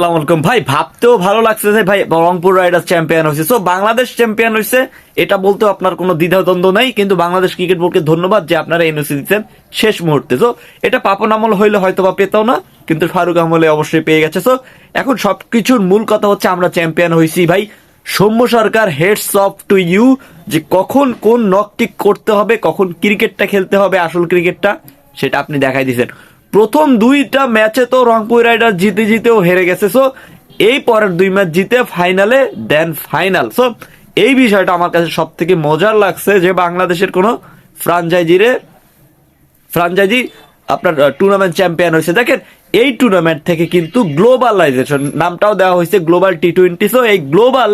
আসসালামু আলাইকুম। ভাই, ভাবতেও ভালো লাগছে যে ভাই, রংপুর রাইডার্স চ্যাম্পিয়ন হয়েছে। সো বাংলাদেশ চ্যাম্পিয়ন হয়েছে, এটা বলতে আপনার কোনো দ্বিধাদ্বন্দ্ব নেই, কিন্তু বাংলাদেশ ক্রিকেট বোর্ডকে ধন্যবাদ যে আপনারা এনওসি দিচ্ছেন শেষ মুহূর্তে। তো এটা পাপন আমল হইলে হয়তো বা পেতাও না, কিন্তু ফারুক আমলে অবশ্যই পেয়ে গেছে। সো এখন সবকিছুর মূল কথা হচ্ছে আমরা চ্যাম্পিয়ন হয়েছি ভাই। Soumya Sarkar hats off to you যে কখন কোন নকটিক করতে হবে, কখন ক্রিকেটটা খেলতে হবে, আসল ক্রিকেটটা, সেটা আপনি দেখাই দিয়েছেন। প্রথম দুইটা ম্যাচে তো রংপুর রাইডার জিতে জিতেও হেরে গেছে সো এই পরের দুই ম্যাচ জিতে ফাইনালে দেন ফাইনাল সো এই বিষয়টা আমার কাছে সব থেকে মজার লাগছে যে বাংলাদেশের কোনো ফ্রাঞ্চাইজিরে, ফ্রাঞ্চাইজি আপনার টুর্নামেন্ট চ্যাম্পিয়ন হয়েছে। দেখেন, এই টুর্নামেন্ট থেকে কিন্তু গ্লোবালাইজেশন নামটাও দেওয়া হয়েছে গ্লোবাল টি টোয়েন্টি সো এই গ্লোবাল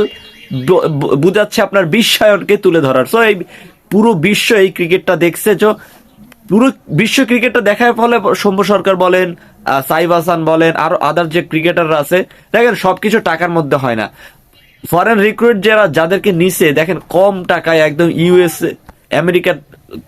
বুঝাচ্ছে আপনার বিশ্বায়নকে তুলে ধরার। সো এই পুরো বিশ্ব এই ক্রিকেটটা দেখছে তো পুরো বিশ্ব ক্রিকেটটা দেখার ফলে সৌম্য সরকার বলেন সাইফ হাসান বলেন, আর আদার যে ক্রিকেটাররা আছে, দেখেন সবকিছু টাকার মধ্যে হয় না। ফরেন রিক্রুট যারা, যাদেরকে নিছে, দেখেন কম টাকায় একদম ইউএস আমেরিকার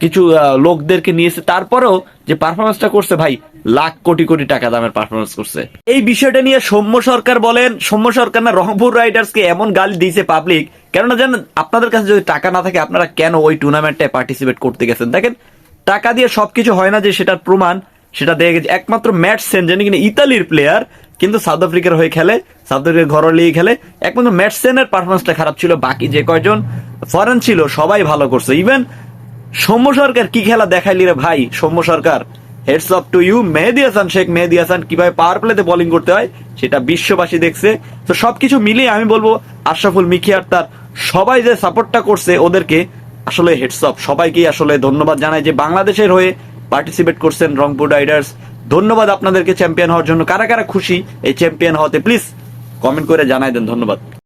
কিছু লোকদেরকে নিয়েছে, তারপরেও যে পারফরমেন্সটা করছে ভাই, লাখ কোটি কোটি টাকা দামের পারফরমেন্স করছে। এই বিষয়টা নিয়ে সৌম্য সরকার বলেন, সৌম্য সরকার না রংপুর রাইডার্সকে এমন গালি দিয়েছে পাবলিক কেননা জানেন, আপনাদের কাছে যদি টাকা না থাকে, আপনারা কেন ওই টুর্নামেন্টে পার্টিসিপেট করতে গেছেন? দেখেন টাকা দিয়ে সবকিছু হয় না যে সেটার প্রমাণ, সেটা দেখে গেছে। একমাত্র ম্যাট সেন, যিনি কিনা ইতালির প্লেয়ার কিন্তু সাউথ আফ্রিকার হয়ে খেলে সাউথ আফ্রিকার ঘর লিগে খেলে, একমাত্র ম্যাট সেনের পারফরমেন্সটা খারাপ ছিল, বাকি যে কয়জন ফরেন ছিল, সবাই ভালো করছে। ইভেন সৌম্য সরকার কি খেলা দেখাইলি রে ভাই? Soumya Sarkar hats off to you Mehedi Hasan Sheikh, Mehedi Hasan কীভাবে পাওয়ার প্লেতে বোলিং করতে হয়, সেটা বিশ্ববাসী দেখছে। তো সবকিছু মিলিয়ে আমি বলব, আশরাফুল মিখিয়ার তার সবাই যে সাপোর্টটা করছে ওদেরকে আসলে হেডস অফ সবাইকেই আসলে ধন্যবাদ জানাই যে বাংলাদেশের হয়ে পার্টিসিপেট করছেন রংপুর রাইডার্স ধন্যবাদ আপনাদেরকে চ্যাম্পিয়ন হওয়ার জন্য। কারা কারা খুশি এই চ্যাম্পিয়ন হওয়াতে প্লিজ কমেন্ট করে জানাই দেন। ধন্যবাদ।